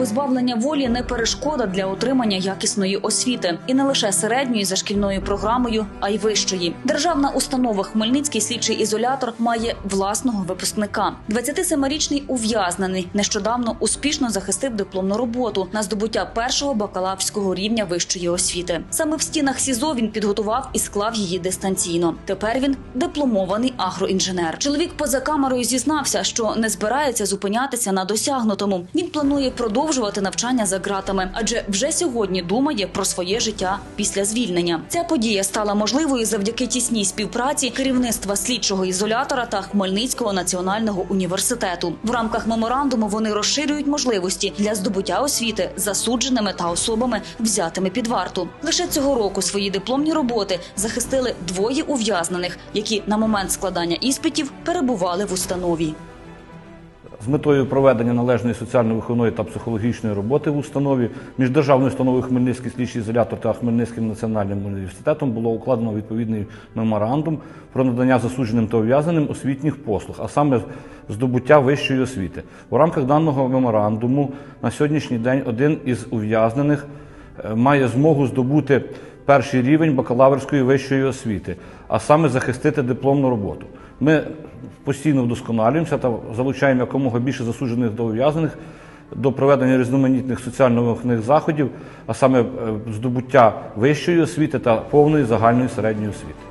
позбавлення волі не перешкода для отримання якісної освіти, і не лише середньої за шкільною програмою, а й вищої. Державна установа Хмельницький слідчий ізолятор має власного випускника. 27-річний ув'язнений нещодавно успішно захистив дипломну роботу на здобуття першого бакалаврського рівня вищої освіти. Саме в стінах СІЗО він підготував і склав її дистанційно. Тепер він дипломований агроінженер. Чоловік поза камерою зізнався, що не збирається зупинятися на досягнутому. Він планує продовжувати навчання за ґратами, адже вже сьогодні думає про своє життя після звільнення. Ця подія стала можливою завдяки тісній співпраці керівництва слідчого ізолятора та Хмельницького національного університету. В рамках меморандуму вони розширюють можливості для здобуття освіти засудженими та особами, взятими під варту. Лише цього року свої дипломні роботи захистили двоє ув'язнених, які на момент складання іспитів перебували в установі. З метою проведення належної соціально-виховної та психологічної роботи в установі між державною установою Хмельницький слідчий ізолятор та Хмельницьким національним університетом було укладено відповідний меморандум про надання засудженим та ув'язненим освітніх послуг, а саме здобуття вищої освіти. У рамках даного меморандуму на сьогоднішній день один із ув'язнених е, має змогу здобути перший рівень бакалаврської вищої освіти, а саме захистити дипломну роботу. Ми постійно вдосконалюємося та залучаємо якомога більше засуджених до ув'язнених до проведення різноманітних соціально-виховних заходів, а саме е, здобуття вищої освіти та повної загальної середньої освіти.